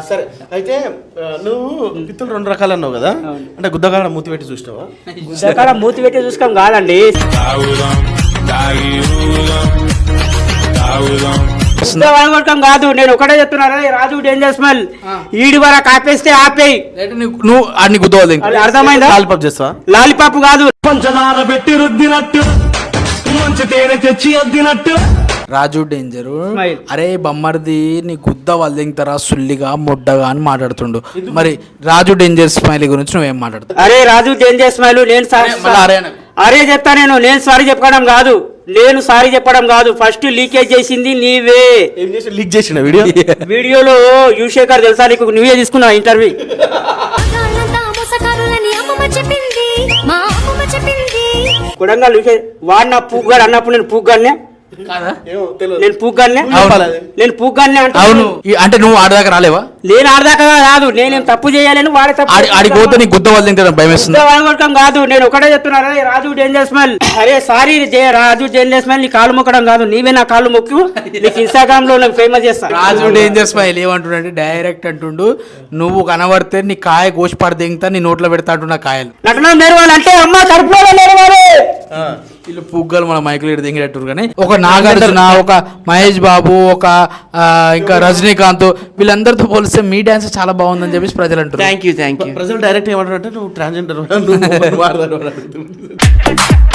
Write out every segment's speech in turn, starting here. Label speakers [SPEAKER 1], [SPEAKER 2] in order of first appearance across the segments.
[SPEAKER 1] సరే. అయితే నువ్వు పిత్తులు రెండు రకాలు అన్నావు కదా? అంటే గుద్దగాడ మూతి పెట్టి చూసినావా?
[SPEAKER 2] గుద్దకాడ మూతి పెట్టి చూసుకోం కాదండి. కొట్టడం కాదు. నేను ఒకటే చెప్తున్నా "రేయ్ రాజు డేంజర్ స్మెల్ ఈడి వరకు ఆపేస్తే ఆపేయి.
[SPEAKER 3] నువ్వు ఆడిని గుద్దవాలి
[SPEAKER 2] అర్థమైందా?
[SPEAKER 1] లాలిపాప్ చేస్తావా?
[SPEAKER 2] లాలిపాప్ కాదు.
[SPEAKER 4] పంచదార పెట్టి రుద్దినట్టు. మంచి తేనె తెచ్చి అద్దినట్టు.
[SPEAKER 3] రాజు డేంజరు. అరే బమ్మర్ది నీ గుద్ద వల్లింతరా సుల్లిగా ముడ్డగా అని మాట్లాడుతుండు. మరి రాజు డేంజర్ స్మైల్ గురించి నువ్వేం మాట్లాడుతావు?
[SPEAKER 2] అరే రాజు డేంజర్ స్మైల్ నేను సారీ
[SPEAKER 3] అరే,
[SPEAKER 2] చెప్తా నేను నేను సారీ చెప్పడం కాదు. నేను సారీ చెప్పడం కాదు. ఫస్ట్ లీకేజ్ చేసింది నీవే.
[SPEAKER 1] ఏం చేసి లీక్ చేసిన వీడియో?
[SPEAKER 2] వీడియోలో యుశేఖర్ తెలుసా నీకు? నువ్వే తీసుకున్నావు ఇంటర్వ్యూ.
[SPEAKER 5] మగాళ్ళంతా మోసగాళ్ళని అమ్మమ్మ చెప్పింది మా అమ్మమ్మ చెప్పింది.
[SPEAKER 2] కొడంగల్ యుశే వాడు నా పూగ్గాడు అన్నప్పుడు నేను పూగ్గానే నేను పూగ్గానే
[SPEAKER 1] అవును.
[SPEAKER 2] నేను పూగ్గానే అంటే
[SPEAKER 3] అవును. ఈ- అంటే నువ్వు ఆడదాకా రాలేవా?
[SPEAKER 2] నేను ఆడదాకా కాదు. నేనేం తప్పు చేయాలని వాడే తప్పు
[SPEAKER 3] ఆడి ఆడికి పోతే నీ గుద్ద వల్లింతడం భయం వేస్తుంది.
[SPEAKER 2] కాదు. నేను ఒకటే చెప్తున్నా "అరే రాజు డేంజర్ స్మెల్ అరే సారీ రాజు డేంజర్ స్మెల్ నీ కాలు మొక్కడం కాదు. నీవే నా కాళ్ళు మొక్కు. నీకు ఇన్స్టాగ్రామ్లో నాకు ఫేమస్ చేస్తా.
[SPEAKER 3] రాజు డేంజర్ స్మైల్ ఏమంటుండే డైరెక్ట్ అంటుండు నువ్వు కనబడితే నీ కాయ గోసిపాడు దింగుతా నీ నోట్లో పెడతా అంటున్నా కాయలు.
[SPEAKER 2] నటన నేర్వాలి అంటే అమ్మ కడుపులో నేర్వాలి.
[SPEAKER 3] వీళ్ళు పుగ్గలు మన మైకులు ఇటు దింగేటట్టు కానీ ఒక నాగార్జున ఒక మహేష్ బాబు ఒక ఇంకా రజనీకాంత్ వీళ్ళందరితో పోలిస్తే మీ డాన్స్ చాలా బాగుందని చెప్పేసి ప్రజలు అంటారు
[SPEAKER 2] థ్యాంక్ యూ థ్యాంక్ యూ
[SPEAKER 1] ప్రజలు డైరెక్ట్ ఏమంటారు అంటే నువ్వు ట్రాన్స్జెండర్.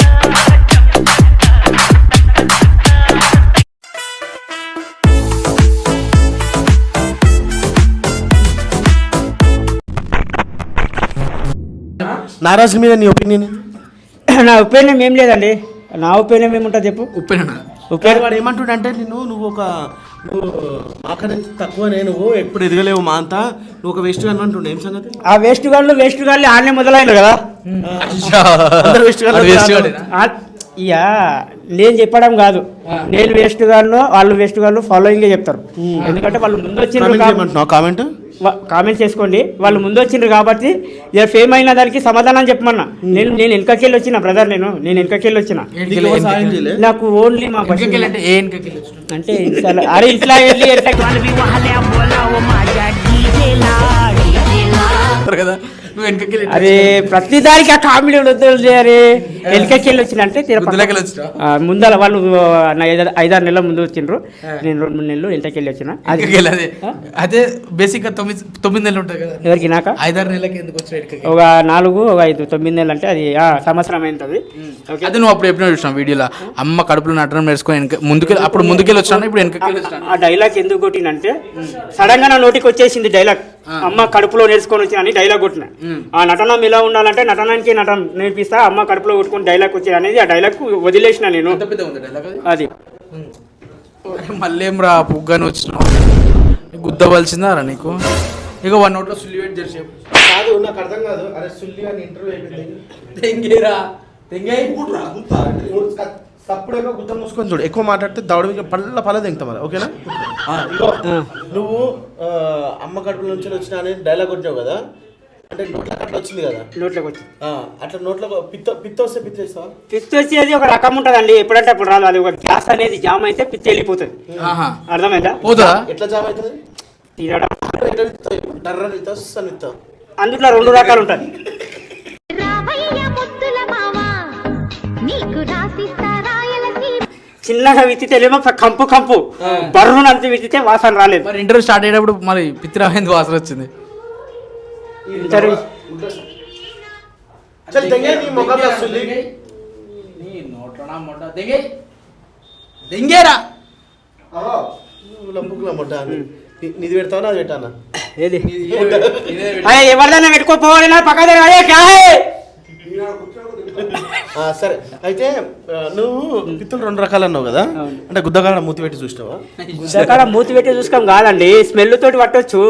[SPEAKER 1] నారాజు మీద నీ ఒపీనియన్
[SPEAKER 2] నా ఒపీనియన్ ఏం లేదండి. నా ఒపీనియన్ ఏముంటుంది చెప్పు.
[SPEAKER 3] ఉప్పెన
[SPEAKER 2] ఒపీనియన్
[SPEAKER 1] వాడు ఏమంటుండంటే నిన్ను నువ్వు ఒక నువ్వు మాకనే తక్కువనే నువ్వు ఎప్పుడు ఎదగలేవు మా అంతా. నువ్వు ఒక వేస్ట్ అని అంటుండే ఏం సంగతి?
[SPEAKER 2] ఆ వేస్ట్ గాళ్ళు వేస్ట్ గాళ్ళు ఆడనే మొదలైన కదా.
[SPEAKER 1] వేస్ట్
[SPEAKER 2] ఇక నేను చెప్పడం కాదు. నేను వేస్ట్ గాను వాళ్ళు వేస్ట్ గాళ్ళు ఫాలోయింగ్ చెప్తారు. ఎందుకంటే వాళ్ళు ముందు
[SPEAKER 1] చేయమంటున్నావు కామెంట్
[SPEAKER 2] కామెంట్ చేసుకోండి. వాళ్ళు ముందు వచ్చిండ్రు కాబట్టి ఇక ఫేమ్ అయిన దానికి సమాధానం చెప్పమన్నా. నేను నేను వెనకకెళ్ళి వచ్చిన బ్రదర్ నేను నేను వెనకకెళ్ళి వచ్చిన.
[SPEAKER 1] నీకు
[SPEAKER 2] ఓన్లీ మా
[SPEAKER 3] అంటే
[SPEAKER 2] అరే ఇట్లా వెళ్ళి
[SPEAKER 3] కదా. నువ్వు వెనకకి
[SPEAKER 2] అరే ప్రతి దానికి ఆ కామెడీ వద్దు అరే. వెనకకెళ్ళి వచ్చిన? అంటే ముందల వాళ్ళు ఐదారు నెలల ముందు వచ్చిండ్రు. నేను రెండు మూడు నెలలు వెనకకెళ్ళి వచ్చిన. అది
[SPEAKER 3] వెనకకి వెళ్ళి అదే. అదే బేసిక్గా తొమ్మిది తొమ్మిది నెలలు ఉంటుంది కదా.
[SPEAKER 2] ఎవరికి? నాక?
[SPEAKER 3] ఐదారు నెలలకి ఎందుకు వచ్చిన వెనకకి?
[SPEAKER 2] ఒక నాలుగు ఒక ఐదు తొమ్మిది నెలలు అంటే అది సంవత్సరం ఓకే?
[SPEAKER 3] అదే నువ్వు అప్పుడు ఎప్పుడైనా చూసినావు వీడియోలో. అమ్మ కడుపులో నటన నేర్చుకొని ముందుకెళ్ళి అప్పుడు ముందుకెళ్ళి వచ్చినా ఇప్పుడు వెనకకి
[SPEAKER 2] ఆ డైలాగ్ ఎందుకు కొట్టినంటే సడన్గా నా నోటికి వచ్చేసింది డైలాగ్ అమ్మ కడుపులో నేర్చుకొని వచ్చిన అని డైలాగ్ కొట్టిన. ఆ నటనం ఎలా ఉండాలంటే నటనానికి నటన నేర్పిస్తా అమ్మ కడుపులో కొట్టుకొని డైలాగ్ వచ్చేది అనేది ఆ డైలాగ్ వదిలేసిన నేను.
[SPEAKER 3] అది? మళ్ళేం రా పుగ్గని వచ్చినావు? నీకు గుద్ద వలిసిందా రా నీకు? ఇక వన్ నోట్లో సుల్లి వెయిట్ చేసి
[SPEAKER 1] కాదు నాకు అర్థం కాదు. అరే సుల్లి అని ఇంటర్వ్యూ అయిపోయింది.
[SPEAKER 3] తెంగేరా. తెంగాయి.
[SPEAKER 1] తప్పుడేమో గుత్త మూసుకొని చూడు. ఎక్కువ మాట్లాడితే మీద పళ్ళ పళ్ళ దింగుతా మరి. ఓకేనా? ఆ, ఇగో నువ్వు అమ్మ కడుపుల నుంచి వచ్చిన అని డైలాగ్ కొట్టావు కదా? అంటే నోట్ల అట్లా వచ్చింది కదా?
[SPEAKER 2] నోట్లోకి వచ్చి
[SPEAKER 1] ఆ, అట్లా నోట్లో పిత్త పిత్త వస్తే పిత్త వేస్తావా
[SPEAKER 2] పిచ్చి వచ్చేది ఒక రకం ఉంటుందండి. ఎప్పుడంటే అప్పుడు రాదు. అది ఒక గ్లాస్ అనేది జామ్ అయితే పిచ్చి వెళ్ళిపోతుంది. అర్థమైందా?
[SPEAKER 3] పోతుందా?
[SPEAKER 1] ఎట్లా జాబ్ అవుతుంది?
[SPEAKER 2] తీరడం?
[SPEAKER 1] టర్రని ఇస్తావు
[SPEAKER 2] అందులో రెండు రకాలు
[SPEAKER 5] నీకు రాసిస్తా రాయలసీమ
[SPEAKER 2] చిన్నగా విత్తితేనేమో కంపు కంపు. బర్రును అంత విత్తితే వాసన రాలేదు.
[SPEAKER 3] మరి ఇంటర్వ్యూ స్టార్ట్ అయ్యేటప్పుడు మరి పిత్తిరామైంది వాసన వచ్చింది?
[SPEAKER 2] ఇంటర్వ్యూ.
[SPEAKER 3] దెంగేరా?
[SPEAKER 1] నువ్వు లంపుకులా మొట్ట అని. నీ- నీది పెడతావా పెట్టానా?
[SPEAKER 2] ఏది? ఎవరిదైనా పెట్టుకోపోవాలి పక్క దగ్గర
[SPEAKER 1] సరే. అయితే నువ్వు పిత్తులు రెండు రకాలు అన్నావు కదా? అంటే గుద్దగాడ మూతి పెట్టి చూసినావా?
[SPEAKER 2] గుద్దకాడ మూతి పెట్టి చూసుకోం కాదండి. స్మెల్ తోటి పట్టొచ్చు.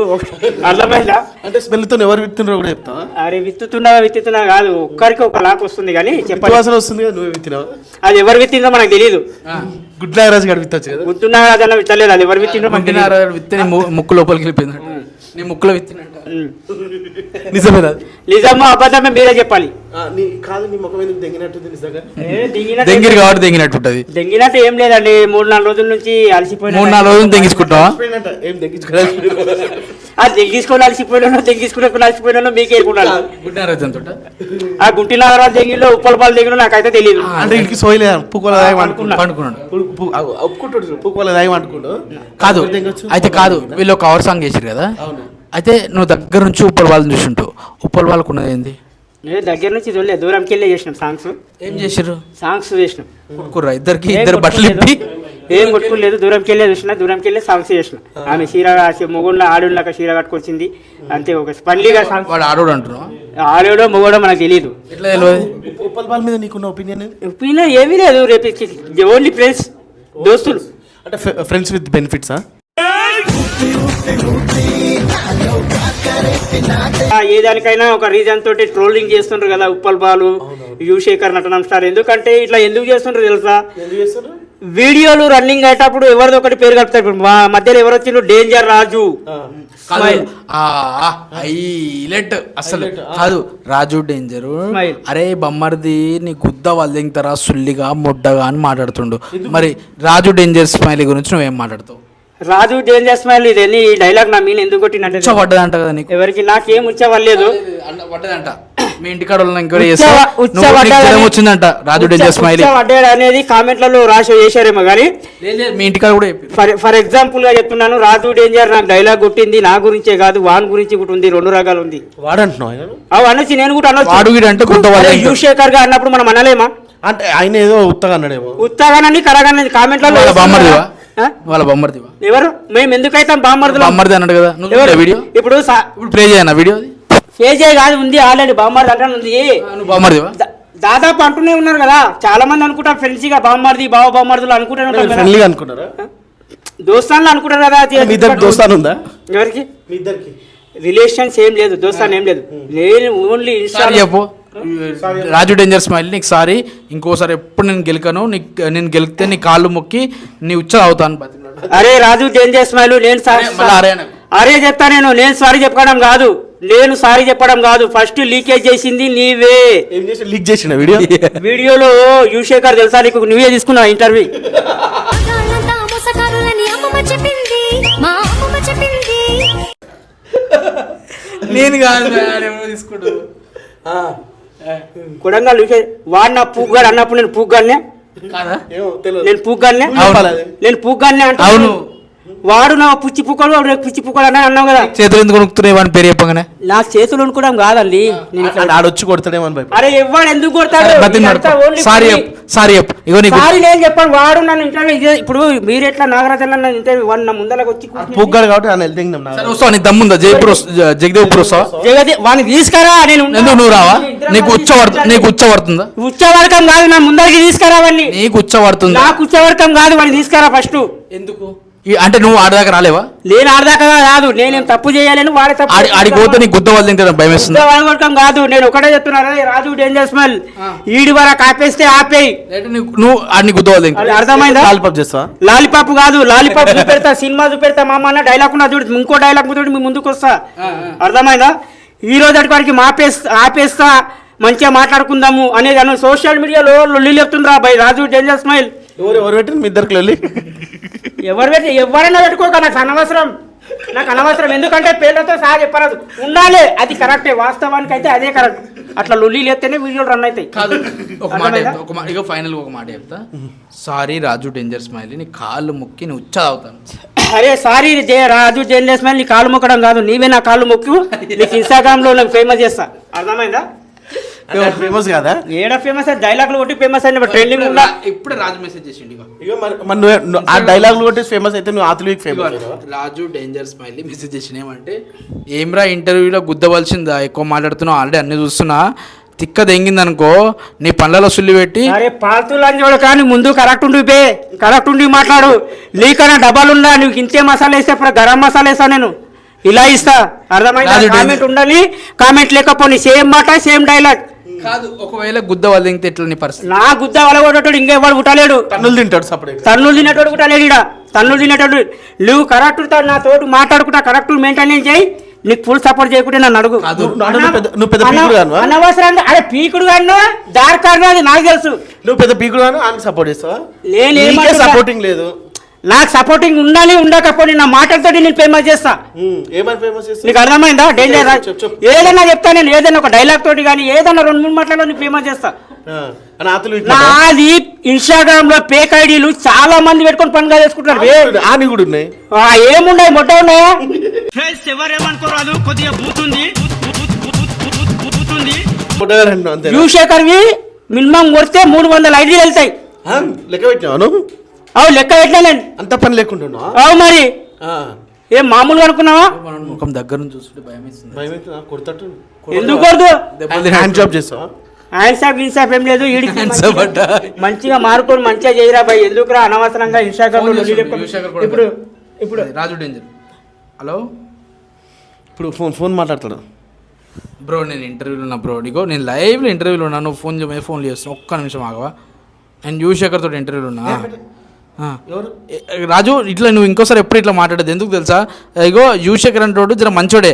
[SPEAKER 2] అర్థమైందా?
[SPEAKER 1] అంటే స్మెల్తో ఎవరు విత్తుండ్రో కూడా చెప్తావా?
[SPEAKER 2] అరే విత్తుతున్నా విత్తుతున్నా కాదు. ఒక్కరికి ఒక లాక్ వస్తుంది కానీ
[SPEAKER 1] పిత్తి
[SPEAKER 2] చెప్పాలి
[SPEAKER 1] వాసన వస్తుంది కదా నువ్వే విత్తినావా?
[SPEAKER 2] అది ఎవరు విత్తిందో మనకు తెలియదు
[SPEAKER 1] గుడ్ నాగరాజు గారు విత్తచ్చు కదా?
[SPEAKER 2] గుర్తున్నా అదన్నా విత్తలేదు. అది ఎవరు విత్తిందో మనకు తెలియదు
[SPEAKER 3] మంటినారా విత్తే ముక్కు లోపలికి వెళ్ళిపోయింది నీ ముక్కులో విత్తినట్టు
[SPEAKER 1] నిజమే?
[SPEAKER 2] అబద్ధమే? మీరే చెప్పాలి.
[SPEAKER 1] ఆ, నీ కాదు నీ ముఖం ఎందుకు దెంగినట్టుంది నిజంగా
[SPEAKER 2] ఏ, దింగినట్టు
[SPEAKER 3] దెంగిరి కాబట్టి దెంగినట్టు ఉంటుంది.
[SPEAKER 2] దెంగినట్టు ఏం లేదండి. మూడు నాలుగు రోజుల నుంచి అలసిపోయిన
[SPEAKER 3] మూడు నాలుగు రోజులు తెంగించుకుంటావా
[SPEAKER 1] మర్చిపోయినట్ట. ఏం దెంగించుకోలేదు.
[SPEAKER 2] ఆ అలసిపోయినా అలసిపోయినా మీకే
[SPEAKER 3] అంతట
[SPEAKER 2] ఆ గుంటి నాగరాజు దెంగిలో ఉప్పలపాలు దెంగిలో నాకైతే తెలియదు
[SPEAKER 1] అంటే ఇంటికి సోయలే దాయం
[SPEAKER 3] పండుకున్నాడు.
[SPEAKER 1] ఒప్పుకుంటాడు దాయం
[SPEAKER 3] కాదు? అయితే కాదు వీళ్ళు కవర్ సాంగ్ చేసారు కదా?
[SPEAKER 1] అవును.
[SPEAKER 3] అయితే నువ్వు దగ్గర నుంచి ఉప్పల్ వాళ్ళని చూసింటావు. ఉప్పల్ వాళ్ళకు ఉన్నది ఏంది?
[SPEAKER 2] నేను దగ్గర నుంచి చూడలే దూరంకి వెళ్ళి చేసినాం సాంగ్స్
[SPEAKER 3] ఏం చేసిర్రు?
[SPEAKER 2] సాంగ్స్ చేసినాం.
[SPEAKER 3] కొట్టుకుర్రా ఇద్దరికి ఇద్దరు బట్టలు ఇప్పి.
[SPEAKER 2] ఏం కొట్టుకోలేదు దూరంకి వెళ్ళి చూసిన దూరంకి వెళ్ళి సాంగ్స్ చేసిన. ఆమె చీర మొగుళ్ళ ఆడుళ్ళక చీర కట్టుకొచ్చింది. అంతే ఒక స్పండ్లీగా సాంగ్స్
[SPEAKER 3] వాడు ఆడోడు అంటున్నావు?
[SPEAKER 2] ఆడేడో మొగడో మనకు తెలియదు
[SPEAKER 3] ఎట్లా తెలియదు
[SPEAKER 1] ఉప్పల్ బాల్ మీద నీకున్న ఒపీనియన్
[SPEAKER 2] ఒపీనియన్ ఏమీ లేదు రేపు ఓన్లీ ఫ్రెండ్స్ దోస్తులు.
[SPEAKER 1] అంటే ఫ్రెండ్స్ విత్ బెనిఫిట్సా
[SPEAKER 2] ఏ దానికైనా ఒక రీజన్ తోటి ట్రోలింగ్ చేస్తుండ్రు కదా ఉప్పల్ బాలు యువశేఖర్ నటనం స్టార్. ఎందుకంటే ఇట్లా ఎందుకు చేస్తుండ్రు తెలుసా? వీడియోలు రన్నింగ్ అయ్యేటప్పుడు ఎవరిదో ఒకటి పేరు కలుపుతారు. ఇప్పుడు మా మధ్యలో ఎవరు వచ్చిండ్రు? డేంజర్ రాజు. Smile
[SPEAKER 3] highlight. అసలు కాదు. రాజు డేంజర్. అరే బొమ్మర్ది నీ గుద్ద వాళ్ళు దింగుతారా? సుల్లిగా ముడ్డగా అని మాట్లాడుతుండు. మరి రాజు డేంజర్ స్మైలీ గురించి నువ్వేం మాట్లాడతావు?
[SPEAKER 2] రాజు డేంజర్ స్మైల్ ఇది ఈ డైలాగ్ నా మీన్ ఎందుకు కొట్టినట్టు
[SPEAKER 3] ఉచ్చ పడ్డదంట కదా నీకు?
[SPEAKER 2] ఎవరికి నాకేం ఉచ్చవలేదు
[SPEAKER 3] అన్న పడ్డదంట. మీ ఇంటికాడ వచ్చిందంట రాజు డేంజర్ స్మైలీ
[SPEAKER 2] ఉచ్చ పడ్డాడు అనేది కామెంట్లలో రాసి చేశారేమో కానీ
[SPEAKER 3] మీ ఇంటికాడ కూడా చెప్పి.
[SPEAKER 2] ఫర్ ఫర్ ఎగ్జాంపుల్గా చెప్తున్నాను రాజు డేంజర్ నాకు డైలాగ్ కొట్టింది నా గురించే కాదు వాన్ గురించి కూడా ఉంది రెండు రకాలు ఉంది.
[SPEAKER 1] వాడంటున్నావు
[SPEAKER 2] అవి అనొచ్చు నేను కూడా అనొచ్చు.
[SPEAKER 3] అంటే.
[SPEAKER 2] యువశేఖర్గా అన్నప్పుడు మనం అనలేమా?
[SPEAKER 1] అంటే ఆయన ఏదో ఉత్తగా అన్నాడేమో
[SPEAKER 2] ఉత్తగానని కరగానని కామెంట్లలో
[SPEAKER 3] వాళ్ళ బొమ్మర్దివా
[SPEAKER 2] ఎవరు? మేము ఎందుకైతే బామ్మర్దులు?
[SPEAKER 3] బొమ్మర్ది అన్నాడు కదా. నువ్వు వీడియో.
[SPEAKER 2] ఇప్పుడు
[SPEAKER 3] ఇప్పుడు ప్లే చేయనా వీడియో అది?
[SPEAKER 2] కేజే కాదు ఉంది ఆల్రెడీ బామ్మర్ది అంటే ఉంది.
[SPEAKER 3] నువ్వు బొమ్మర్దివా
[SPEAKER 2] దాదాపు అంటూనే ఉన్నారు కదా. చాలా మంది అనుకుంటారు ఫ్రెండ్స్గా బామ్మర్ది బావ బామ్మర్దులు అనుకుంటారు.
[SPEAKER 1] ఫ్రెండ్లీగా అనుకున్నారా
[SPEAKER 2] దోస్తాన్లు అనుకుంటారు కదా
[SPEAKER 1] మీ ఇద్దరికి దోస్తాను ఉందా?
[SPEAKER 2] ఎవరికి?
[SPEAKER 1] మీ ఇద్దరికి.
[SPEAKER 2] రిలేషన్స్ ఏం లేదు దోస్తాన్ ఏం లేదు. నేను ఓన్లీ
[SPEAKER 3] సారీ చెప్పు. రాజు డేంజర్ స్మైల్ నీకు సారీ ఇంకోసారి ఎప్పుడు నేను గెలకను నీకు నేను గెలికితే నీ కాళ్ళు మొక్కి నీ ఉచ్చ అవుతాను.
[SPEAKER 2] అరే రాజు డేంజర్ స్మైల్ నేను సా-
[SPEAKER 3] అరే, అరే
[SPEAKER 2] చెప్తా. నేను నేను సారీ చెప్పడం కాదు. నేను సారీ చెప్పడం కాదు. ఫస్ట్ లీకేజ్ చేసింది నీవే.
[SPEAKER 1] ఏం చేసి లీక్ చేసిన వీడియో?
[SPEAKER 2] వీడియోలో యువశేఖర్ తెలుసా నీకు? నువ్వే తీసుకున్నావు ఇంటర్వ్యూ.
[SPEAKER 3] నేను కాదు మ్యాడ్,
[SPEAKER 2] కొడంగల్ యూసే వాడు నా పూగ్గాడు అన్నప్పుడు నేను పూగ్గానే
[SPEAKER 3] కాదా?
[SPEAKER 1] ఏమో తెలియదు.
[SPEAKER 2] నేను పూగ్గానే. నేను పూగ్గానే అంటే
[SPEAKER 3] అవును.
[SPEAKER 2] వాడు నా పుచ్చి పుక్కలు వాడు నాకు పిచ్చి పుక్కలు అని అన్నావు కదా.
[SPEAKER 3] చేతులు ఎందుకు కొనుక్కుతున్నాయి వాని పేరు చెప్పగానే?
[SPEAKER 2] నాకు చేతులు అనుకోవడం కాదండి. నేను ఇట్లా-
[SPEAKER 1] ఆడ వచ్చి కొడతాడేమో అని భయపడి.
[SPEAKER 2] అరే ఎవ్వడు ఎందుకు కొడతాడు?
[SPEAKER 3] సారీ సారీ చెప్పు ఇగో నీకు
[SPEAKER 2] సారీ నేను చెప్పాను వాడు నన్ను ఇదే ఇప్పుడు మీరు ఎట్లా నాగరాజన్ నన్ను ఇంటర్వ్యూ వాడు నా ముందరకు వచ్చి
[SPEAKER 1] పుగ్గాడు కాబట్టి ఆయన వెళ్తే
[SPEAKER 3] సరే వస్తావా? నీ దమ్ముందా? జైపూర్ వస్త- జ- జగదేవ్పూర్ వస్తావా?
[SPEAKER 2] జగతి వాడిని తీసుకురా నేను.
[SPEAKER 3] ఎందుకు నువ్వు రావా? నీకు ఉచ్చ పడుతుంది నీకు ఉచ్చ పడుతుందా
[SPEAKER 2] ఉచ్చవర్గం కాదు నా ముందరికి తీసుకురా వాడిని.
[SPEAKER 3] నీకు ఉచ్చ పడుతుందా
[SPEAKER 2] నాకు ఉచ్చవర్గం కాదు వాడిని తీసుకురా ఫస్ట్.
[SPEAKER 3] ఎందుకు? అంటే నువ్వు ఆడదాకా రాలేవా?
[SPEAKER 2] నేను ఆడదాకా కాదు నేనేం తప్పు చేయాలని వాడే తప్పు
[SPEAKER 3] ఆడి ఆడికి పోతే నీకు గుద్ద వాళ్ళు తింటే భయం వేస్తుంది.
[SPEAKER 2] ఉచ్చవర్గం కాదు నేను ఒకటే చెప్తున్నా రే రాజు డేంజర్ స్మెల్ ఈడి వరకు ఆపేస్తే ఆపేయి.
[SPEAKER 3] నువ్వు ఆడిని గుద్ద వాళ్ళు
[SPEAKER 2] అర్థమైందా?
[SPEAKER 1] లాలిపాప్ చేస్తావా?
[SPEAKER 2] లాలిపాప్ కాదు లాలిపాప్ చూపెడతా సినిమా చూపెడతా మా అన్న డైలాగ్ ఉన్నా చూడు ఇంకో డైలాగ్ తోటి మీ ముందుకు వస్తా. అర్థమైందా? ఈ రోజు అటు వాడికి మాపేస్తా ఆపేస్తా మంచిగా మాట్లాడుకుందాము అనేది అన్న సోషల్ మీడియాలో లొల్లి చెప్తుండ్రా బై రాజు డేంజర్ స్మైల్
[SPEAKER 1] ఎవరు ఎవరు పెట్టిన మీ ఇద్దరికి వెళ్ళి
[SPEAKER 2] ఎవరు పెట్టి ఎవరైనా పెట్టుకోక నాకు అనవసరం. నాకు అనవసరం. ఎందుకంటే పేర్లతో సహా చెప్పరాదు. ఉండాలి. అది కరెక్టే. వాస్తవానికి అయితే అదే కరెక్ట్. అట్లా లొల్లి లేస్తేనే వీడియోలు రన్ అవుతాయి.
[SPEAKER 3] కాదు ఒక మాట? చెప్తా. ఒక మాట ఇక ఫైనల్ ఒక మాట చెప్తా. సారీ రాజు డేంజర్ స్మైల్ నీ కాళ్ళు మొక్కి నువ్వు ఉచ్చ అవుతాను
[SPEAKER 2] అరే sorry Jaya Raju journalist man నీ కాళ్ళు మొక్కడం కాదు. నీవే నా కాళ్ళు మొక్కు. నీకు ఇన్స్టాగ్రామ్లో నాకు ఫేమస్ చేస్తా. అర్థమైందా?
[SPEAKER 1] ఫేమస్ కాదా?
[SPEAKER 2] ఏడ ఫేమస్ డైలాగ్లు కొట్టి ఫేమస్ అయిన ట్రెండింగ్ ఉందా
[SPEAKER 3] ఇప్పుడే రాజు మెసేజ్ చేసిండు ఇగో.
[SPEAKER 1] ఇక మరి మరి నువ్వే- నువ్వు ఆ డైలాగులు కొట్టి ఫేమస్ అయితే నువ్వు ఆతులు famous
[SPEAKER 3] Raju Danger smiley message చేసిన ఏమంటే ఏమ్రా ఇంటర్వ్యూలో గుద్దవలసిందా ఎక్కువ మాట్లాడుతున్నావు ఆల్రెడీ అన్ని చూస్తున్నా. తిక్క దెంగింది అనుకో నీ పళ్ళలో సుల్లి పెట్టి
[SPEAKER 2] అరే పాల్తులు అని చూడ కానీ ముందు కరెక్ట్ ఉండి పే కరెక్ట్ ఉండి మాట్లాడు. నీకన్నా డబ్బాలు ఉందా నీకు ఇంతే మసాలా వేస్తే ఇప్పుడు గరం మసాలా వేస్తా నేను. ఇలా ఇస్తా. అర్థమైందా? కామెంట్. ఉండాలి కామెంట్ లేకపోని సేమ్ మాట సేమ్ డైలాగ్
[SPEAKER 3] కాదు ఒకవేళ గుద్ద వాళ్ళు దింగితే ఎట్లా నీ పరిస్థితి?
[SPEAKER 2] నా గుద్ద వలగొట్టడు ఇంకెవాడు పుట్టలేడు.
[SPEAKER 1] తన్నులు తింటాడు సపరేట్
[SPEAKER 2] తన్నులు తినేటోడు కూడా లేడు ఈడ. తన్నులు తినేటోడు నువ్వు కరెక్ట్ నా తోటి మాట్లాడుకుంటా కరెక్ట్ మెయింటైన్ చేయి నీకు ఫుల్ సపోర్ట్ చేయకుంటే నన్ను అడుగు.
[SPEAKER 1] నువ్వు పెద్ద- పీకుడు?
[SPEAKER 2] అనవసరంగా అరే పీకుడు గాను దారి కారణం అది నాకు తెలుసు.
[SPEAKER 1] నువ్వు పెద్ద పీకుడు అని ఆమెకు సపోర్ట్ చేస్తావా?
[SPEAKER 2] నేను
[SPEAKER 1] సపోర్టింగ్ లేదు.
[SPEAKER 2] నాకు సపోర్టింగ్ ఉండాలి ఉండకపోతే నా మాటలతో నేను ఫేమస్ చేస్తా.
[SPEAKER 1] ఏమని ఫేమస్
[SPEAKER 2] నీకు అర్థమైందా? డేంజర్. ఏదైనా చెప్తా నేను ఏదైనా ఒక డైలాగ్ తోటి కానీ ఏదైనా రెండు మూడు మాటలలో నేను ఫేమస్ చేస్తా. నాది ఇన్స్టాగ్రామ్లో ఫేక్ ఐడీలు చాలా మంది పెట్టుకొని పనిగా చేసుకుంటారు
[SPEAKER 1] కూడా ఉన్నాయి.
[SPEAKER 2] ఆ, ఏమున్నాయి? మొట్ట ఉన్నాయా? యూ శేఖర్వి మినిమం కొడితే మూడు వందల ఐడీలు వెళ్తాయి.
[SPEAKER 1] లెక్క పెట్టినావు
[SPEAKER 2] అవు లెక్క పెట్టలే నేను
[SPEAKER 1] అంత పని లేకుండా
[SPEAKER 2] అవు మరి. ఏం మామూలుగా అనుకున్నావా?
[SPEAKER 3] మనం ముఖం దగ్గర నుంచి చూస్తుంటే భయం వేస్తుంది
[SPEAKER 1] భయం అవుతుందా? కొడతట్టు
[SPEAKER 2] ఎందుకు కొడదు?
[SPEAKER 1] హ్యాండ్ జాబ్ చేస్తావా?
[SPEAKER 2] ఇన్సాప్ ఏం లేదు ఈడికి మంచిగా- మారుకొని మంచిగా చేయరా బాయ్ ఎందుకురా అనవసరంగా ఇన్స్టాగ్రామ్లో
[SPEAKER 3] ఫోన్ చేస్తుండు, కూడా
[SPEAKER 2] ఇప్పుడు ఇప్పుడు.
[SPEAKER 3] Raju Danger hello?
[SPEAKER 1] ఇప్పుడు ఫోన్ ఫోన్ మాట్లాడతాడు?
[SPEAKER 3] బ్రో నేను ఇంటర్వ్యూలో ఉన్నా బ్రో నీకో? నేను లైవ్లో ఇంటర్వ్యూలో ఉన్నా నువ్వు ఫోన్ ఫోన్ చేస్తున్నా ఒక్క నిమిషం ఆగవా? నేను యువశేఖర్ తోటి ఇంటర్వ్యూలో ఉన్నా. ఏ, రాజు ఇట్లా నువ్వు ఇంకోసారి ఎప్పుడు ఇట్లా మాట్లాడదు? ఎందుకు తెలుసా? ఇగో యువశేఖర్ అంటోడు జర మంచోడే.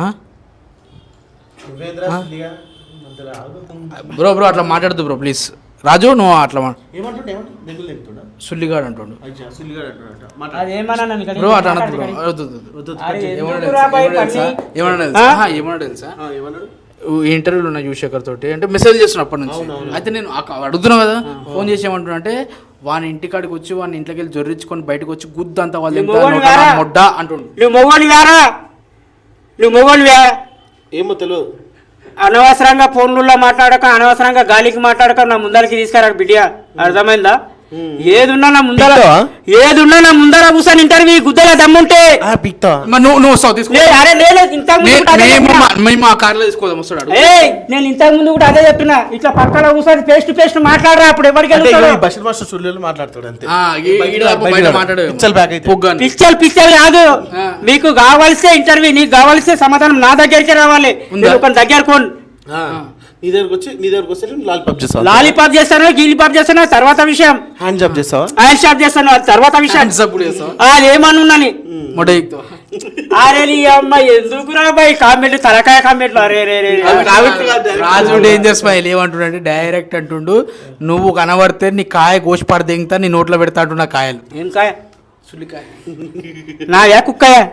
[SPEAKER 3] ఆ? బ్రో బ్రో అట్లా మాట్లాడద్దు బ్రో ప్లీజ్. రాజు నువ్వు అట్లా సుల్లిగాడు అంటుండు. బ్రో అట్లా అనద్దు. ఏమన్నా తెలుసా? ఏమన్నా ఇంటర్వ్యూలో ఉన్న యువశేఖర్ తోటి. అంటే మెసేజ్ చేస్తున్నా అప్పటి నుంచి. అయితే నేను అక్క- అడుగుతున్నా కదా. ఫోన్ చేసి ఏమంటున్నా అంటే వాని ఇంటికాడికి వచ్చి వాని ఇంట్లోకి వెళ్ళి జొర్రించుకొని బయటకు వచ్చి గుద్దు అంతా వాళ్ళు? మొడ్డ అంటుండు.
[SPEAKER 2] నువ్వు మొగోని వేరా? నువ్వు మొగోని వే?
[SPEAKER 1] ఏమో తెలియదు
[SPEAKER 2] అనవసరంగా ఫోన్లలో మాట్లాడక అనవసరంగా గాలికి మాట్లాడక నా ముందరికి తీసుకురా బిడ్డ. అర్థమైందా? ఏదున్నా నా ముందర? ఏదున్నా నా ముందర కూర్చొని ఇంటర్వ్యూ గుద్దల దమ్ముంటే
[SPEAKER 3] నువ్వు నువ్వు వస్తావు? తీసుకో.
[SPEAKER 2] అరే ఇంతకు ముందు
[SPEAKER 3] మేము కార్లో తీసుకోదాం వస్తాడు
[SPEAKER 2] నేను ఇంతకు ముందు కూడా అదే చెప్పినా. ఇట్లా పక్కన కూర్చొని ఫేస్ టు ఫేస్ మాట్లాడరా అప్పుడు ఎవరికి
[SPEAKER 1] బషీర్ మాస్టర్ మాట్లాడతాడు అంతే. పిచ్చల్
[SPEAKER 2] కాదు. మీకు కావాల్సే ఇంటర్వ్యూ నీకు కావాల్సే సమాధానం నా దగ్గరికి రావాలి. దగ్గర కోన్
[SPEAKER 1] ఆ, నీ దగ్గరకు వచ్చి నీ దగ్గరకు వస్తే నేను లాలిపాప్ చేస్తావా?
[SPEAKER 2] లాలీపాప్ చేస్తాను గీలిపాప్ చేస్తాను? తర్వాత విషయం.
[SPEAKER 1] హ్యాండ్ జాబ్ చేస్తావా?
[SPEAKER 2] ఆయన షాప్ చేస్తాను. తర్వాత విషయం.
[SPEAKER 3] కూడా చేస్తావా?
[SPEAKER 2] అది ఏమనున్నాని? అరే నీ అమ్మ ఎందుకు రాబాయి కామెంట్లు తలకాయ కామెంట్లు. అరే రే రే
[SPEAKER 3] రాజు డేంజర్ స్మైల్ ఏమంటుండే డైరెక్ట్ అంటుండు నువ్వు కనబడితే నీ కాయ కోసి పడదెంగుతా నీ నోట్లో పెడతా అంటున్నా కాయలు.
[SPEAKER 2] ఏం కాయ? నావే కుక్కయ్య.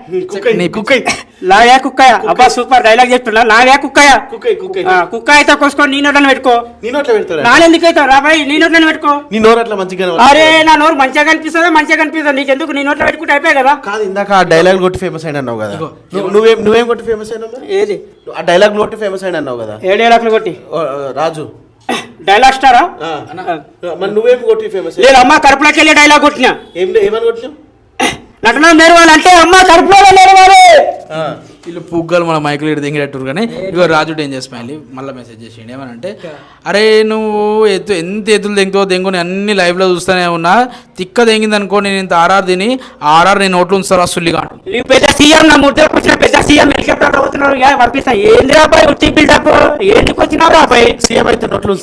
[SPEAKER 3] నీ
[SPEAKER 1] కుక్కై
[SPEAKER 2] నావే కుక్కయ్య. అబ్బా సూపర్ డైలాగ్ చెప్తున్నా. నావే కుక్కయ్య.
[SPEAKER 1] కుక్కై
[SPEAKER 2] అయితే కోసుకొని నీ నోట్లను పెట్టుకో.
[SPEAKER 1] నీ నోట్లో పెడతాడా?
[SPEAKER 2] నానెందుకు అవుతావు రాబాయి నీ నోట్లను పెట్టుకో.
[SPEAKER 1] నీ నోరు అట్లా మంచిగా
[SPEAKER 2] అరే నా నోరు మంచిగా కనిపిస్తుందా? మంచిగా కనిపిస్తుందా? నీకెందుకు? నీ నోట్లో పెట్టుకుంటే అయిపోయాయి కదా.
[SPEAKER 1] కాదు ఇందాక ఆ డైలాగ్ కొట్టి ఫేమస్ అయిన అన్నావు కదా. నువ్వు- నువ్వేం కొట్టి ఫేమస్ అయినావు?
[SPEAKER 2] ఏది?
[SPEAKER 1] ఆ డైలాగ్ కొట్టి ఫేమస్ అయిన అన్నావు కదా.
[SPEAKER 2] ఏడేళ్ళకులు కొట్టి?
[SPEAKER 1] ఓ, ఆ, రాజు.
[SPEAKER 2] డైలాగ్ స్టారా.
[SPEAKER 1] మరి నువ్వేం కొట్టి ఫేమస్
[SPEAKER 2] లేదు అమ్మ కడుపులోకి వెళ్ళి డైలాగ్ కొట్టినా.
[SPEAKER 1] ఏం ఏమని కొట్టినావు?
[SPEAKER 2] నటన నేర్వాలి అంటే అమ్మ కడుపులో నేర్వాలి.
[SPEAKER 3] వీళ్ళు పుగ్గలు మన మైకులు ఇటు దింగేటట్టు కానీ ఇగో రాజు డేంజర్ స్మైల్ మళ్ళీ మెసేజ్ చేసిండు. ఏమనంటే అరే నువ్వు ఎత్తు ఎంత ఎత్తులు దెంగుతావు దెంగుని అన్ని లైవ్లో చూస్తూనే ఉన్నా. తిక్క దెంగింది అనుకో నేను ఇంత ఆర్ఆర్ తిని ఆర్ఆర్ నేను నోట్లు ఉంచుతారా సుల్లిగా
[SPEAKER 2] పెద్ద సీఎం నా వచ్చిన పెద్ద సీఎం హెలికాప్టర్ అవుతున్నారు ఏంది రాబాయ్ బిల్డప్? ఎందుకు వచ్చినావు రాబాయ్
[SPEAKER 1] సీఎం అయితే నోట్లు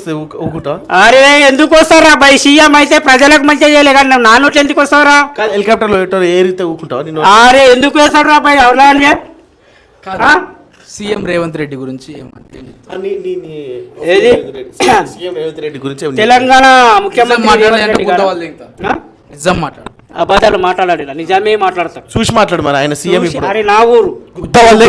[SPEAKER 2] అరే ఎందుకు వస్తావు రాబాయ్ సీఎం అయితే ప్రజలకు మంచిగా చేయలే కానీ నా నోట్లు ఎందుకు వస్తావురా?
[SPEAKER 1] కాదు హెలికాప్టర్లో పెట్టారు ఏరితే ఊకుంటావా?
[SPEAKER 2] అరే ఎందుకు వేస్తాడు రాబాయ్ అవునా?
[SPEAKER 3] సీఎం రేవంత్ రెడ్డి గురించి ఏమంటే
[SPEAKER 2] ఏది?
[SPEAKER 1] సీఎం రేవంత్ రెడ్డి. గురించి ఏమన్నా
[SPEAKER 2] తెలంగాణ ముఖ్యమంత్రి?
[SPEAKER 3] నిజం మాట్లాడు.
[SPEAKER 2] అబద్ధాలు మాట్లాడాడు. నిజమే మాట్లాడతాడు
[SPEAKER 1] చూసి మాట్లాడు మరి ఆయన సీఎం
[SPEAKER 2] అరే నా ఊరు.
[SPEAKER 3] గుద్ద వాళ్ళు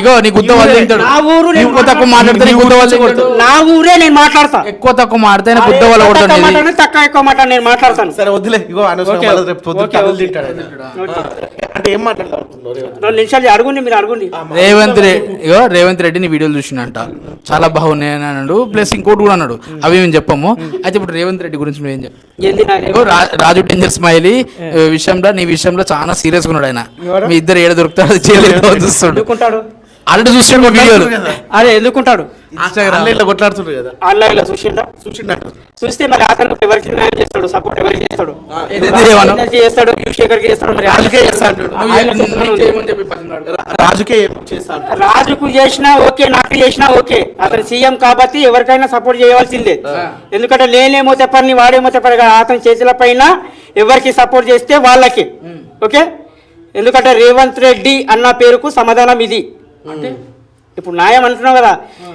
[SPEAKER 3] ఇగో నీ గుద్ద వాళ్ళు
[SPEAKER 2] నా ఊరు
[SPEAKER 3] ఎక్కువ తక్కువ మాట్లాడితే. నీ గుద్ద వాళ్ళు
[SPEAKER 2] నా ఊరే నేను మాట్లాడతా.
[SPEAKER 3] ఎక్కువ తక్కువ మాడితే గుద్ద వాళ్ళు
[SPEAKER 2] తక్కువ. మాట్లాడు, ఎక్కువ మాట నేను మాట్లాడతాను.
[SPEAKER 1] సరే వద్దులే. ఇగో అనవసరం రేపు. తింటాడు. అంటే ఏం మాట్లాడదాం?
[SPEAKER 2] నిమిషాలు అడుగుండి మీరు అడుగుండి.
[SPEAKER 3] రేవంత్ రెడ్డి ఇగో రేవంత్ రెడ్డి నీ వీడియోలు చూసినంట చాలా బాగున్నాయి అని అన్నాడు. ప్లస్ ఇంకోటి కూడా అన్నాడు. అవి మేము చెప్పము. అయితే ఇప్పుడు రేవంత్ రెడ్డి గురించి నువ్వేం చెప్పు
[SPEAKER 2] ఏంది నా
[SPEAKER 3] ఇగో రా- రాజు డేంజర్ స్మైలీ విషయంలో నీ విషయంలో చాలా సీరియస్ ఉన్నాడు ఆయన? మీ ఇద్దరు ఏడ దొరుకుతాడు చూస్తాడు ఆల్రెడీ చూసాడు వీడియోలు.
[SPEAKER 2] అరే ఎందుకుంటాడు?
[SPEAKER 1] ఆన్లైన్లో కొట్లాడుతుండ్రు కదా?
[SPEAKER 2] ఆన్లైన్లో చూసిండా?
[SPEAKER 1] చూసిండు?
[SPEAKER 2] చూస్తే మరి అతను ఎవరికి న్యాయం చేస్తాడు? సపోర్ట్ ఎవరికి చేస్తాడు? చేస్తాడు? మరి చేస్తాడు.
[SPEAKER 1] రాజుకే చేస్తా అంటాడు.
[SPEAKER 2] రాజుకు చేసినా ఓకే నాకు చేసినా ఓకే. అతను సీఎం కాబట్టి ఎవరికైనా సపోర్ట్ చేయవలసిందే. ఎందుకంటే నేనేమో చెప్పని వాడేమో చెప్పరు కదా అతని చేతుల పైన ఎవరికి సపోర్ట్ చేస్తే వాళ్ళకి. ఓకే? ఎందుకంటే రేవంత్ రెడ్డి అన్న పేరుకు సమాధానం ఇది. అంటే ఇప్పుడు న్యాయం అంటున్నావు కదా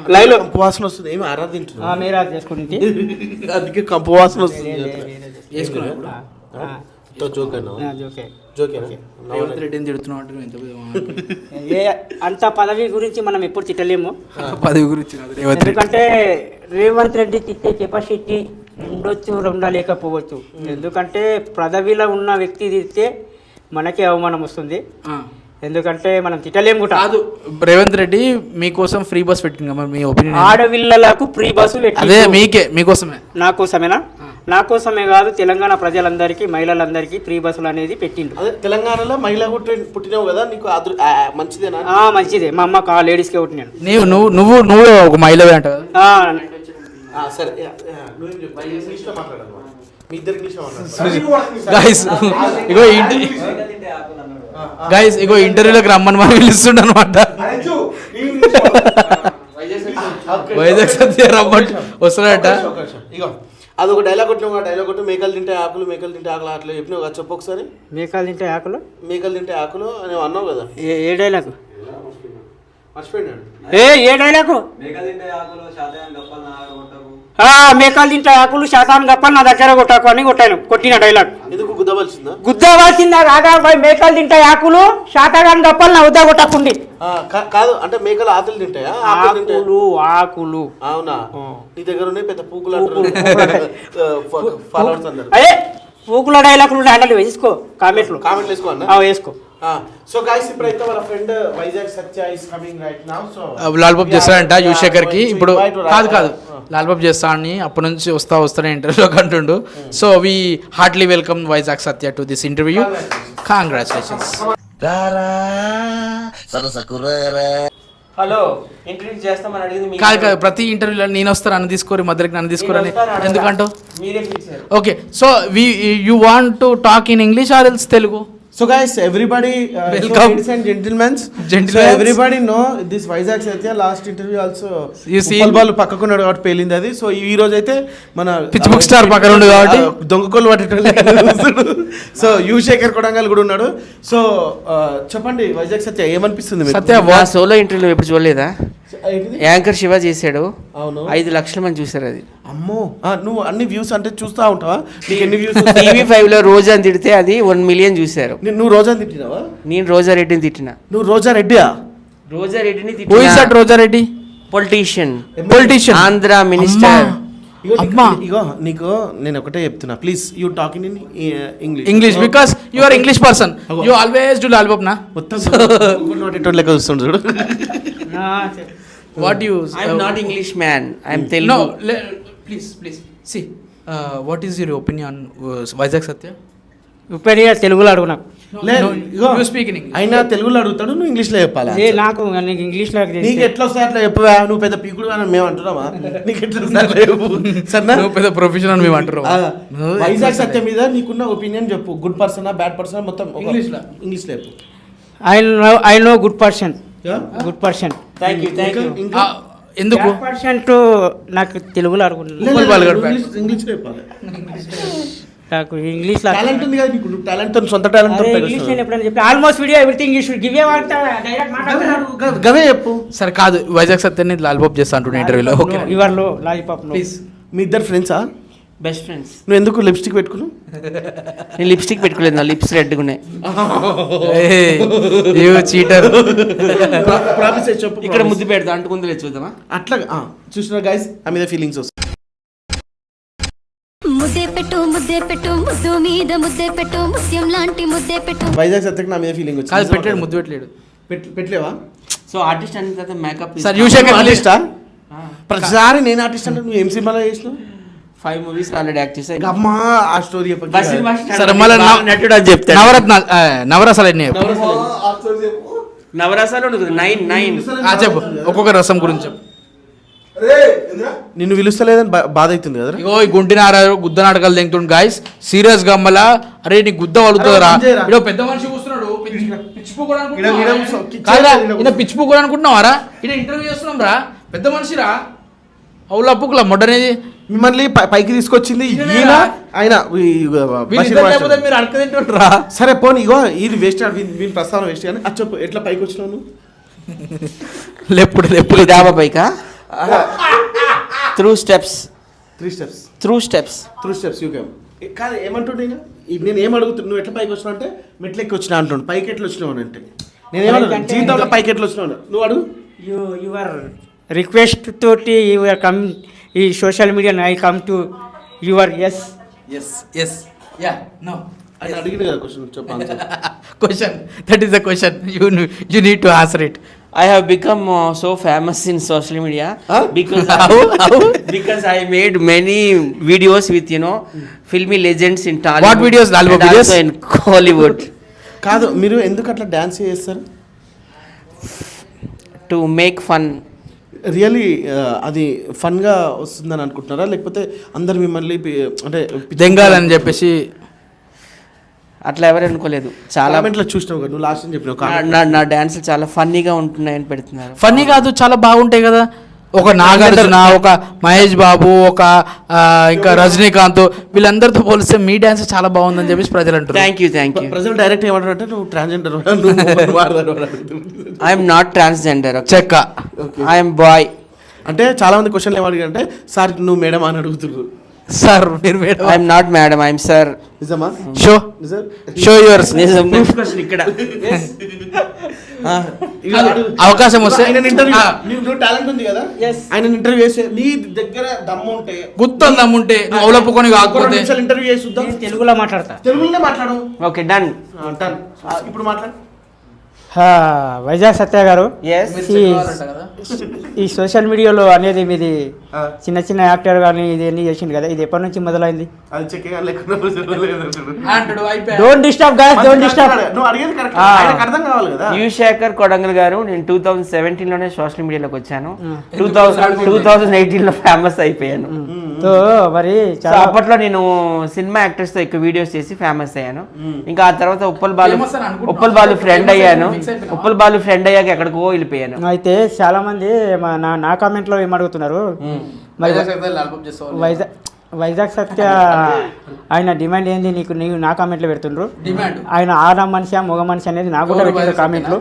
[SPEAKER 2] లైవ్లో
[SPEAKER 1] కంపు వాసన వస్తుంది. ఏమి ఆరాధింటున్నా
[SPEAKER 2] మీరా చేసుకుంటే
[SPEAKER 1] అందుకే కంపు వాసన వస్తుంది
[SPEAKER 2] ఏ అంత పదవి గురించి మనం ఎప్పుడు తిట్టలేము.
[SPEAKER 3] పదవి గురించి కాదు రేవంత్ రెడ్డి.
[SPEAKER 2] ఎందుకంటే రేవంత్ రెడ్డి తిట్టే కెపాసిటీ ఉండొచ్చు ఉండలేకపోవచ్చు ఎందుకంటే పదవిలో ఉన్న వ్యక్తి తిడితే మనకే అవమానం వస్తుంది.
[SPEAKER 3] ఆ.
[SPEAKER 2] ఎందుకంటే మనం తిట్టలేము కూడా.
[SPEAKER 3] కాదు రేవంత్ రెడ్డి మీకోసం ఫ్రీ బస్ పెట్టింది మరి మీ ఒపీనియన్
[SPEAKER 2] ఆడవిల్లలకు ఫ్రీ బస్సు
[SPEAKER 3] అదే. మీకే మీకోసమే.
[SPEAKER 2] నా కోసమేనా? నా కోసమే కాదు తెలంగాణ ప్రజలందరికీ మహిళలందరికీ ఫ్రీ బస్సులు అనేది పెట్టిండు.
[SPEAKER 1] అదే తెలంగాణలో మహిళ పుట్టి పుట్టినావు కదా నీకు ఆ, మంచిదేనా?
[SPEAKER 2] ఆ, మంచిదే. మా అమ్మ కా లేడీస్కే పుట్టినాను
[SPEAKER 3] నీవు నువ్వు నువ్వు నువ్వు ఒక మహిళవే అంట కదా?
[SPEAKER 2] ఆ,
[SPEAKER 1] ఆ, సరే మీ ఇద్దరు ఇంగ్లీష్లో మాట్లాడు
[SPEAKER 3] గైస్ ఇగో ఇంటి గైస్ ఇగో ఇంటర్వ్యూలోకి రమ్మని మనం పిలుస్తుండ అనమాట వైజాగ్ సత్య రమ్మంట వస్తున్నాడట.
[SPEAKER 1] ఇగో అదొక డైలాగ్ కొట్టినావు డైలాగ్ కొట్టి మేకలు తింటే ఆకులు మేకలు తింటే ఆకులు అట్లా చెప్పినావు కదా చెప్పు ఒకసారి.
[SPEAKER 2] మేకాలు తింటే ఆకులు?
[SPEAKER 1] మేకలు తింటే ఆకులు అని అన్నావు కదా.
[SPEAKER 2] ఏ ఏ డైలాగు
[SPEAKER 1] మర్చిపోయినాడు.
[SPEAKER 2] ఏ ఏ డైలాగు ఆ, మేకాలు తింటే ఆకులు శాతాన్ని గప్ప నా దగ్గర కొట్టాకు అని కొట్టాను కొట్టిన డైలాగ్
[SPEAKER 1] గుద్దవలసిందా?
[SPEAKER 2] గుద్దవాల్సిందా పోయి మేకలు తింటే ఆకులు. శాతగాని గప్పలు నా వద్ద కొట్టకుండి.
[SPEAKER 1] కాదు అంటే మేకలు ఆకులు తింటాయా? ఆకులు తింటాయా?
[SPEAKER 2] ఆకులు
[SPEAKER 1] అవునా. నీ దగ్గర ఉన్నాయి పెద్ద పూకులు ఫాలోవర్స్ అన్నారు
[SPEAKER 2] అదే పూకుల డైలాగులు అంటే వేసుకో కామెంట్లు
[SPEAKER 1] కామెంట్ వేసుకో
[SPEAKER 2] వేసుకో.
[SPEAKER 1] సో గైస్ ఇప్పుడైతే వాళ్ళ friend Vizag Satya is coming right now so
[SPEAKER 3] లాల్బాబ్ చేస్తాడంట యువశేఖర్కి ఇప్పుడు కాదు కాదు. లాల్బాబ్ చేస్తా అని అప్పటి నుంచి వస్తా వస్తానే ఇంటర్వ్యూలో అంటుండు. So we heartly welcome Vizag Satya to this interview congratulations
[SPEAKER 6] hello introduce చేస్తామని అడిగింది మీ
[SPEAKER 3] కాదు కాదు ప్రతి ఇంటర్వ్యూలో నేను వస్తాను నన్ను తీసుకోరు మధ్యకి నన్ను తీసుకోరని
[SPEAKER 6] పిలిచారు
[SPEAKER 3] okay so we you want to talk in English or else Telugu?
[SPEAKER 1] So guys, everybody, uh, so
[SPEAKER 3] Welcome.
[SPEAKER 1] ladies and gentlemen,
[SPEAKER 3] Gentlemen.
[SPEAKER 1] so everybody know this Vizag Satya last interview also.
[SPEAKER 3] You see-
[SPEAKER 1] Uppal Bal పక్కకున్నాడు కాబట్టి పేలింది అది సో ఈ రోజు అయితే మన
[SPEAKER 3] పిచ్చి book star పక్కన ఉండు కాబట్టి.
[SPEAKER 1] దొంగకోళ్ళు పట్టేటోళ్ళు సో యు శేఖర్ కొడంగల్ కూడా ఉన్నాడు సో చెప్పండి వైజాగ్ సత్య ఏమనిపిస్తుంది మీకు?
[SPEAKER 3] సత్య
[SPEAKER 6] నా సోలో ఇంటర్వ్యూ ఎప్పుడు చూడలేదా? యాంకర్ శివ చేశాడు.
[SPEAKER 1] అవును.
[SPEAKER 6] ఐదు లక్షల మంది చూసారు అది.
[SPEAKER 1] అమ్మో. నువ్వు అన్ని వ్యూస్ అంటే చూస్తా ఉంటావా? నీకు ఎన్ని వ్యూస్
[SPEAKER 6] టీవీ ఫైవ్లో రోజా అని తిడితే అది వన్ మిలియన్ చూసారు
[SPEAKER 1] నువ్వు రోజా తిట్టినావా?
[SPEAKER 6] నేను రోజా రెడ్డిని తిట్టిన.
[SPEAKER 1] నువ్వు రోజా రెడ్డియా?
[SPEAKER 6] రోజా రెడ్డిని తిట్టిన.
[SPEAKER 3] Roja Reddy
[SPEAKER 6] politician
[SPEAKER 3] politician
[SPEAKER 6] Andhra minister.
[SPEAKER 1] ఇగో నీకు-
[SPEAKER 3] అమ్మా.
[SPEAKER 1] ఇగో నీకు నేను ఒకటే చెప్తున్నా. Please you talking in English
[SPEAKER 3] English because you are English person you always do లాల్బాబ్ నా
[SPEAKER 1] మొత్తం లెక్క చూస్తుండు చూడు.
[SPEAKER 3] What you
[SPEAKER 6] I'm not English man I'm
[SPEAKER 3] no
[SPEAKER 6] Telugu
[SPEAKER 3] please please see what is your opinion Vizag సత్య
[SPEAKER 2] ఉప్పేరిగా తెలుగులో అడుగు నాకు
[SPEAKER 1] లే,
[SPEAKER 3] No,
[SPEAKER 1] ego,
[SPEAKER 3] you speak in English.
[SPEAKER 1] అయినా తెలుగులో అడుగుతాడు నువ్వు ఇంగ్లీష్లో చెప్పాలా?
[SPEAKER 2] ఏ నాకు నీకు ఇంగ్లీష్లో
[SPEAKER 1] నీకు ఎట్లా వస్తాయి అట్లా చెప్పవా? నువ్వు పెద్ద పీకుడు అని మేము అంటున్నావా నీకు ఎట్లా సరేనా?
[SPEAKER 3] నువ్వు పెద్ద ప్రొఫెషనల్ మేము అంటారు
[SPEAKER 1] ఆ, వైజాగ్ సత్య మీద నీకున్న ఒపీనియన్ చెప్పు. గుడ్ పర్సన్ బ్యాడ్ పర్సన్ మొత్తం
[SPEAKER 3] ఇంగ్లీష్లో.
[SPEAKER 1] ఇంగ్లీష్లో చెప్పు.
[SPEAKER 2] I know I know good person
[SPEAKER 1] Yeah?
[SPEAKER 2] Good person
[SPEAKER 6] thank you thank you
[SPEAKER 1] ఇంకా?
[SPEAKER 3] ఎందుకు?
[SPEAKER 2] పర్సన్ నాకు తెలుగులో అడుగుతున్నాను
[SPEAKER 1] ఇంగ్లీష్ చెప్పాలి.
[SPEAKER 2] నాకు ఇంగ్లీష్లో
[SPEAKER 1] టాలెంట్ ఉంది కదా నీకు టాలెంట్ సొంత టాలెంట్
[SPEAKER 2] ఇంగ్లీష్ నేను ఎప్పుడైనా చెప్పి almost video everything you should give a direct
[SPEAKER 1] గవే చెప్పు.
[SPEAKER 3] సరే కాదు వైజాగ్ సత్యని లాల్బాబ్ చేస్తా అంటుండే ఇంటర్వ్యూలో ఓకే
[SPEAKER 2] యువర్లో లాలీపాప్
[SPEAKER 3] ప్లీజ్
[SPEAKER 1] మీ ఇద్దరు ఫ్రెండ్సా
[SPEAKER 6] బెస్ట్ ఫ్రెండ్స్
[SPEAKER 1] నువ్వు ఎందుకు లిప్స్టిక్ పెట్టుకున్నావు?
[SPEAKER 6] నేను లిప్స్టిక్ పెట్టుకోలేదు నా లిప్స్ రెడ్గా ఉన్నాయి
[SPEAKER 3] యూ చీటర్
[SPEAKER 1] ప్రామిస్ చెప్పు
[SPEAKER 6] ఇక్కడ ముద్దు పెడతా అంటుకుందో చూద్దామా?
[SPEAKER 1] అట్లా చూసిన గైస్ ఆ మీద ఫీలింగ్స్ వస్తాయి.
[SPEAKER 5] ముద్దే పెట్టు ముద్దే పెట్టు ముద్దు మీద ముద్దే పెట్టు ముత్యం లాంటి ముద్దే పెట్టు.
[SPEAKER 1] వైజాగ్ సత్యకి నా మీద ఫీలింగ్
[SPEAKER 3] కాదు
[SPEAKER 1] వచ్చింది
[SPEAKER 3] పెట్టాడు ముద్దు పెట్టలేడు.
[SPEAKER 1] పెట్- పెట్టలేవా?
[SPEAKER 6] సో ఆర్టిస్ట్ అన్న తర్వాత మేకప్
[SPEAKER 3] సార్ యూ శేఖర్
[SPEAKER 1] ఆర్టిస్టా ప్రతిసారి నేను ఆర్టిస్ట్ అంటే నువ్వు ఏం సినిమాలో చేసినావు?
[SPEAKER 6] ఫైవ్ మూవీస్ ఆల్రెడీ యాక్ట్
[SPEAKER 1] అమ్మా ఆ స్టోరీ
[SPEAKER 3] సరే, మళ్ళా నవ-
[SPEAKER 6] నటుడు అని చెప్తాను
[SPEAKER 3] నవరసాలు ఎన్ని.
[SPEAKER 6] నవరసాలు. Nine nine.
[SPEAKER 3] ఆ, చెప్పు. ఒక్కొక్క రసం గురించి చెప్పు.
[SPEAKER 1] నిన్ను పిలుస్తలేదని బాధ అవుతుంది కదా
[SPEAKER 3] ఇగో ఈ గుంటి నారాయణ గుద్ద నాటకాలు తింటుండు గాయస్ సీరియస్గా మళ్ళా అరే నీ గుద్ద వలుగుతుందిరా
[SPEAKER 1] అరే, మంచిగా రా.
[SPEAKER 3] ఇడో పెద్ద మనిషి కూర్చున్నాడు. పిచ్చి- పిచ్చి పూ కూడా అనుకుంటున్నావా?
[SPEAKER 1] ఈడ- ఈడ కూర్చో, కిచెన్
[SPEAKER 3] కాదురా,
[SPEAKER 1] ఈడ కూర్చో.
[SPEAKER 3] ఈయన పిచ్చి పూ కూడా అనుకుంటున్నావారా? ఈయన ఇంటర్వ్యూ చేస్తున్నాం రా పెద్ద మనిషిరా. అవులా పుక్కుల మొట్టనేది
[SPEAKER 1] మిమ్మల్ని పైకి తీసుకొచ్చింది ఈయన. ఆయన
[SPEAKER 3] మీరు
[SPEAKER 1] సరే పోనీ ఇగో ఇది వేస్ట్ వీని ప్రస్తావన వేస్ట్ కానీ అది చెప్పు ఎట్లా పైకి వచ్చినావు
[SPEAKER 3] లేపుడు లేపుడు
[SPEAKER 6] ఇప్పుడు డాబా పైకా? Through steps
[SPEAKER 1] three steps
[SPEAKER 6] through steps
[SPEAKER 1] three steps you came కాదు ఏమంటుండే నేను ఏం అడుగుతున్నా నువ్వు ఎట్లా పైకి వచ్చినావు అంటే మెట్లు ఎక్కి వచ్చినా అంటుండు పైకి ఎట్లా వచ్చినావు అని అంటే. నేను ఏమన్నా జీవితంలో పైకి ఎట్లా వచ్చినావు. నువ్వు అడుగు.
[SPEAKER 2] యు యువర్ రిక్వెస్ట్ తోటి యువర్ కమ్ ఈ social media I come to your yes
[SPEAKER 3] yes yes yeah no
[SPEAKER 1] question
[SPEAKER 3] that is question you need to answer
[SPEAKER 6] I have
[SPEAKER 1] become
[SPEAKER 6] so
[SPEAKER 3] famous in
[SPEAKER 6] social media because because I made many videos with you know filmy
[SPEAKER 3] legends in Tollywood
[SPEAKER 6] videos
[SPEAKER 3] నాలుగు
[SPEAKER 6] videos in Hollywood
[SPEAKER 1] కాదు మీరు ఎందుకు అట్లా dance చేస్తారు?
[SPEAKER 6] To make fun
[SPEAKER 1] really అది ఫన్గా వస్తుందని అనుకుంటున్నారా? లేకపోతే అందరు మిమ్మల్ని అంటే
[SPEAKER 3] దెంగాలని చెప్పేసి
[SPEAKER 6] అట్లా ఎవరు అనుకోలేదు. చాలా
[SPEAKER 1] చూసినావు కదా నువ్వు లాస్ట్ చెప్పినావు
[SPEAKER 6] నా-
[SPEAKER 1] comment.
[SPEAKER 6] నా నా డాన్సులు చాలా ఫన్నీగా ఉంటున్నాయని పెడుతున్నారు.
[SPEAKER 3] ఫన్నీ కాదు చాలా బాగుంటాయి కదా. ఒక నాగార్జున ఒక మహేష్ బాబు ఒక ఇంకా రజనీకాంత్ వీళ్ళందరితో పోలిస్తే మీ డాన్స్ చాలా బాగుందని చెప్పేసి ప్రజలు అంటారు
[SPEAKER 6] థ్యాంక్ యూ థ్యాంక్ యూ
[SPEAKER 1] ప్రజలు డైరెక్ట్ ఏమంటారు అంటే నువ్వు ట్రాన్స్జెండర్.
[SPEAKER 6] ఐఎమ్ నాట్ ట్రాన్స్జెండర్
[SPEAKER 3] చెక్క.
[SPEAKER 6] ఐఎమ్ బాయ్
[SPEAKER 1] అంటే చాలా మంది క్వశ్చన్లు ఏమడిగారు అంటే సార్ నువ్వు మేడం అని అడుగుతున్నారు.
[SPEAKER 3] సార్ మీరు madam.
[SPEAKER 6] I'm not madam I'm sir
[SPEAKER 1] నిజమా?
[SPEAKER 3] షో
[SPEAKER 1] నిజం
[SPEAKER 3] షో యువర్స్
[SPEAKER 6] నిజం. ఇక్కడ.
[SPEAKER 1] అడుగు.
[SPEAKER 3] అవకాశం వస్తే
[SPEAKER 1] ఆయన ఇంటర్వ్యూ టాలెంట్ ఉంది కదా?
[SPEAKER 2] Yes.
[SPEAKER 1] ఆయన ఇంటర్వ్యూ చేసే నీ దగ్గర దమ్ము ఉంటే
[SPEAKER 3] గుర్తు దమ్ముంటే నువ్వు అవలపుకొని కాకపోతే
[SPEAKER 1] ఇంటర్వ్యూ చేసి
[SPEAKER 2] తెలుగులో మాట్లాడతా.
[SPEAKER 1] తెలుగులోనే మాట్లాడు.
[SPEAKER 6] Okay done.
[SPEAKER 1] ఆ, ఇప్పుడు మాట్లాడు.
[SPEAKER 2] వైజాగ్ సత్య గారు. ఈ- ఈ సోషల్ మీడియాలో అనేది మీది చిన్న చిన్న యాక్టర్ కానీ ఇది అన్ని చేసిండు కదా ఇది ఎప్పటి నుంచి మొదలైంది? Don't disturb guys don't disturb
[SPEAKER 1] అర్థం కావాలి కదా.
[SPEAKER 6] యు శేఖర్ కొడంగల్ గారు నేను టూ థౌజండ్ సెవెంటీన్లోనే సోషల్ మీడియాలోకి వచ్చాను. టూ థౌసండ్ టూ థౌసండ్ ఎయిటీన్లో ఫేమస్ అయిపోయాను
[SPEAKER 2] సో మరి
[SPEAKER 6] అప్పట్లో నేను సినిమా యాక్టర్స్తో ఎక్కువ వీడియోస్ చేసి ఫేమస్ అయ్యాను. ఇంకా ఆ తర్వాత ఉప్పల్ బాలు? ఉప్పల్ బాలు ఫ్రెండ్ అయ్యాను? ఉప్పల్ బాలు ఫ్రెండ్ అయ్యాక ఎక్కడికో వెళ్ళిపోయాను.
[SPEAKER 2] అయితే చాలా మంది మా- నా నా కామెంట్లో ఏమడుగుతున్నారు మరి వైజాగ్ వైజాగ్ సత్య ఆయన డిమాండ్ ఏంది నీకు నీవు నా కామెంట్లో పెడుతుండ్రు?
[SPEAKER 3] డిమాండ్.
[SPEAKER 2] ఆయన ఆడ మనిషి మగ మనిషి అనేది నాకు కూడా
[SPEAKER 3] వైజాగ్
[SPEAKER 2] కామెంట్లు.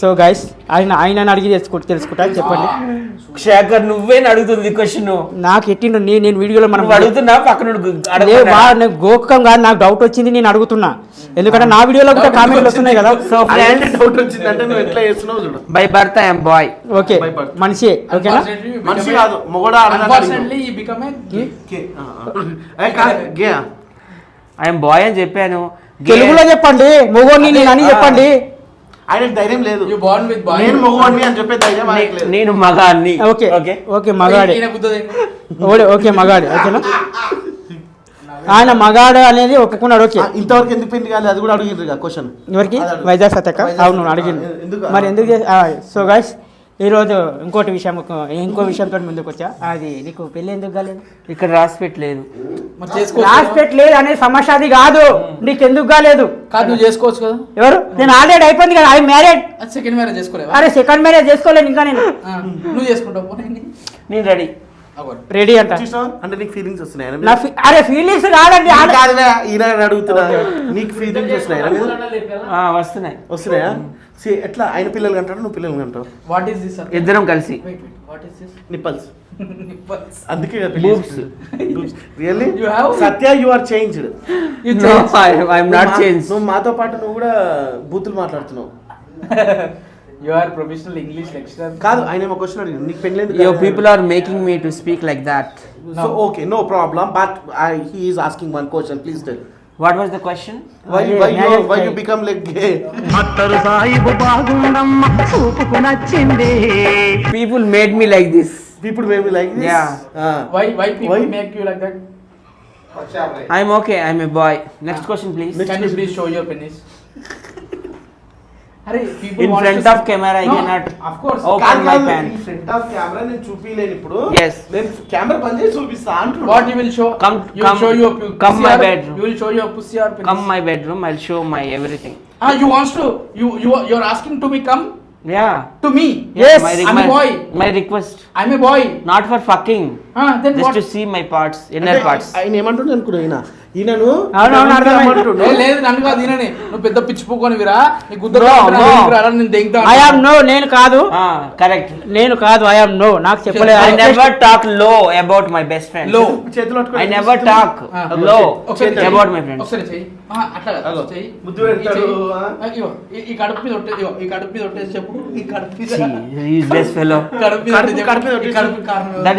[SPEAKER 2] సో గైస్ ఆయన ఆయన అడిగి తెలుసుకుంటా తెలుసుకుంటా చెప్పండి.
[SPEAKER 6] శేఖర్ నువ్వే అడుగుతుంది క్వశ్చన్
[SPEAKER 2] నాకు ఎట్టిండు నేను నేను వీడియోలో మనం
[SPEAKER 6] అడుగుతున్నా పక్కన
[SPEAKER 2] గోకం కాదు నాకు డౌట్ వచ్చింది నేను అడుగుతున్నా. ఎందుకంటే నా వీడియోలో కూడా కామెంట్లు వస్తున్నాయి కదా.
[SPEAKER 6] సో
[SPEAKER 1] డౌట్ వచ్చిందంటే నువ్వు ఎట్లా చేస్తున్నావు చూడు.
[SPEAKER 6] By birth I'm boy
[SPEAKER 2] okay. మనిషి ఓకేనా
[SPEAKER 1] మనిషి కాదు మొగడా
[SPEAKER 3] unfortunately I become
[SPEAKER 1] gay
[SPEAKER 6] I'm boy అని చెప్పాను.
[SPEAKER 2] తెలుగులో చెప్పండి మొగోని నేను అని చెప్పండి.
[SPEAKER 1] ఆయనకు ధైర్యం లేదు.
[SPEAKER 3] యు బోర్న్ విత్ బాయ్
[SPEAKER 1] నేను మగవాడిని అని చెప్పే ధైర్యం ఆయనకు లేదు.
[SPEAKER 6] నేను మగాన్ని.
[SPEAKER 2] ఓకే.
[SPEAKER 6] ఓకే?
[SPEAKER 2] ఓకే మగాడే? ఓడే ఓకే మగాడే ఓకేనా? ఆయన మగాడు అనేది ఒప్పుకున్నాడు ఓకే.
[SPEAKER 1] ఇంతవరకు ఎందుకు పెళ్ళి కాలేదు? అది కూడా అడిగిండ్రు క్వశ్చన్
[SPEAKER 2] ఎవరికి?
[SPEAKER 1] అడుగు.
[SPEAKER 2] వైజాగ్
[SPEAKER 1] వైజాగ్
[SPEAKER 2] అవును. అడిగింది? మరి ఎందుకు సో గైస్ ఈరోజు ఇంకోటి విషయం ఇంకో విషయంతో ముందుకు వచ్చా అది నీకు పెళ్ళి ఎందుకు కాలేదు?
[SPEAKER 6] ఇక్కడ రాసి పెట్టలేదు.
[SPEAKER 3] కదా?
[SPEAKER 2] పెట్టలేదు అనే సమస్య అది కాదు. నీకు ఎందుకు కాలేదు?
[SPEAKER 3] కాదు నువ్వు చేసుకోవచ్చు కదా?
[SPEAKER 2] ఎవరు? నేను ఆల్రెడీ అయిపోయింది కదా ఐ మ్యారేడ్
[SPEAKER 3] సెకండ్ మ్యారేజ్ చేసుకోలేవా?
[SPEAKER 2] అరే సెకండ్ మ్యారేజ్ చేసుకోలేను ఇంకా నేను.
[SPEAKER 3] నువ్వు చేసుకుంటావు పోనీ.
[SPEAKER 6] నేను రెడీ.
[SPEAKER 2] రెడీ అంట?
[SPEAKER 1] అంటే నీకు ఫీలింగ్స్ వస్తున్నాయి?
[SPEAKER 2] అరే ఫీలింగ్స్
[SPEAKER 1] కాదులే, ఈయన అడుగుతున్నా. నీకు ఫీలింగ్స్ వస్తున్నాయి?
[SPEAKER 6] వస్తున్నాయి.
[SPEAKER 1] వస్తున్నాయా? See, ఎట్లా? ఆయన పిల్లలు అంటాడు నువ్వు పిల్లలు అంటావు
[SPEAKER 3] వాట్ ఈస్ దిస్ సార్
[SPEAKER 6] ఇద్దరం కలిసి.
[SPEAKER 3] Wait wait what is this
[SPEAKER 1] nipples
[SPEAKER 3] nipples
[SPEAKER 1] అందుకే. Really Satya you are changed
[SPEAKER 6] I'm not change
[SPEAKER 1] నువ్వు మాతో పాటు నువ్వు కూడా బూతులు మాట్లాడుతున్నావు.
[SPEAKER 3] You are professional English lecturer
[SPEAKER 1] కాదు ఆయన ఏమో క్వశ్చన్ అడిగింది నీకు పెళ్ళి
[SPEAKER 6] your people are making me to speak like that
[SPEAKER 1] so okay no problem but he is asking one question please tell
[SPEAKER 6] what was the question
[SPEAKER 1] why why you why you. Become like gay
[SPEAKER 4] అత్తరు సాయిబు బాగుండమ్మ చూపుకు నచ్చింది
[SPEAKER 6] people made me like this
[SPEAKER 1] people maybe like this
[SPEAKER 6] Yeah.
[SPEAKER 3] Why why people? Make you like that
[SPEAKER 6] I'm okay I'm a boy next question please
[SPEAKER 3] can you please show your penis
[SPEAKER 6] In front of camera, I cannot
[SPEAKER 3] of course
[SPEAKER 6] Oh. Open my pants.
[SPEAKER 1] Front of camera నేను చూపిలేను ఇప్పుడు
[SPEAKER 6] Yes.
[SPEAKER 1] నేను camera బంద్ చేసి చూపిస్తా అంటున్నా
[SPEAKER 3] what you will show
[SPEAKER 6] Come-
[SPEAKER 3] you
[SPEAKER 6] come-
[SPEAKER 3] show your
[SPEAKER 6] come my bedroom.
[SPEAKER 3] You will show your pussy or
[SPEAKER 6] come my bedroom I show my everything
[SPEAKER 3] Ah, you wants to you you you are asking to me come
[SPEAKER 6] yeah
[SPEAKER 3] to me.
[SPEAKER 2] Yes,
[SPEAKER 6] my,
[SPEAKER 3] I'm a boy.
[SPEAKER 6] my request.
[SPEAKER 3] I'm a boy
[SPEAKER 6] Not for fucking.
[SPEAKER 3] Then
[SPEAKER 6] Just to see my parts, inner parts.
[SPEAKER 1] ఆయన ఏమంటుండే అనుకున్నా ఈయనను?
[SPEAKER 3] లేదు నన్ను కాదు ఈయనని. నువ్వు పెద్ద నీ. నేను
[SPEAKER 2] ఐ కాదు.
[SPEAKER 6] correct.
[SPEAKER 2] నేను కాదు ఐ ఆమ్ నో నాకు చెప్పలేదు
[SPEAKER 6] I never talk low about my best friend.
[SPEAKER 3] లో
[SPEAKER 1] చేతులు పట్టుకొని
[SPEAKER 6] I never talk
[SPEAKER 3] Ah,
[SPEAKER 6] low
[SPEAKER 3] ఒకసారి చెయ్యి. ఆ, అట్లా కాదు,
[SPEAKER 1] అగో,
[SPEAKER 3] చెయ్యి.
[SPEAKER 1] ముద్దు పెడతాడు,
[SPEAKER 3] ఈ కడుపు మీద ఒట్టే ఈ కడుపు మీద ఒట్టేసి చెప్పు. ఈ కడుపు మీద
[SPEAKER 6] See, useless fellow.
[SPEAKER 3] కడుపు ఎవరు?
[SPEAKER 6] That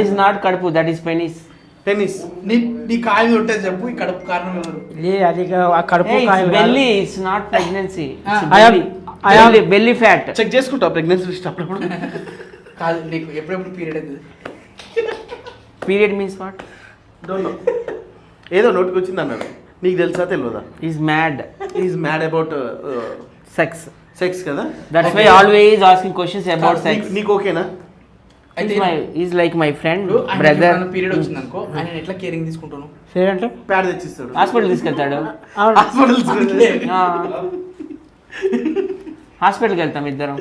[SPEAKER 1] పెనిస్
[SPEAKER 3] నీ నీ ఉంటే చెప్పు
[SPEAKER 2] అది ఆ is not
[SPEAKER 6] pregnancy
[SPEAKER 2] I I
[SPEAKER 6] have belly fat
[SPEAKER 1] check చేసుకుంటా ప్రెగ్నెన్సీ లిస్ట్
[SPEAKER 3] పీరియడ్
[SPEAKER 6] అయింది పీరియడ్
[SPEAKER 1] మీన్స్ నో ఏదో నోటికి వచ్చింది అన్నాడు. నీకు తెలుసా తెలియదా?
[SPEAKER 6] Is mad
[SPEAKER 1] is mad about
[SPEAKER 6] sex
[SPEAKER 1] sex కదా?
[SPEAKER 6] That's why always asking questions about
[SPEAKER 1] sex నీకు ఓకేనా
[SPEAKER 3] అయితే
[SPEAKER 6] He's, my, he's like my friend,
[SPEAKER 3] ఇప్పుడు ఆయన
[SPEAKER 6] brother.
[SPEAKER 3] పీరియడ్ వచ్చింది అనుకో ఆయన ఎట్లా కేరింగ్ తీసుకుంటాను
[SPEAKER 2] లేదంటే
[SPEAKER 1] ప్యాడ్ తెచ్చిస్తాడు.
[SPEAKER 6] హాస్పిటల్ తీసుకెళ్తాడు.
[SPEAKER 2] అవును.
[SPEAKER 1] హాస్పిటల్స్
[SPEAKER 6] హాస్పిటల్కి వెళ్తాం ఇద్దరం.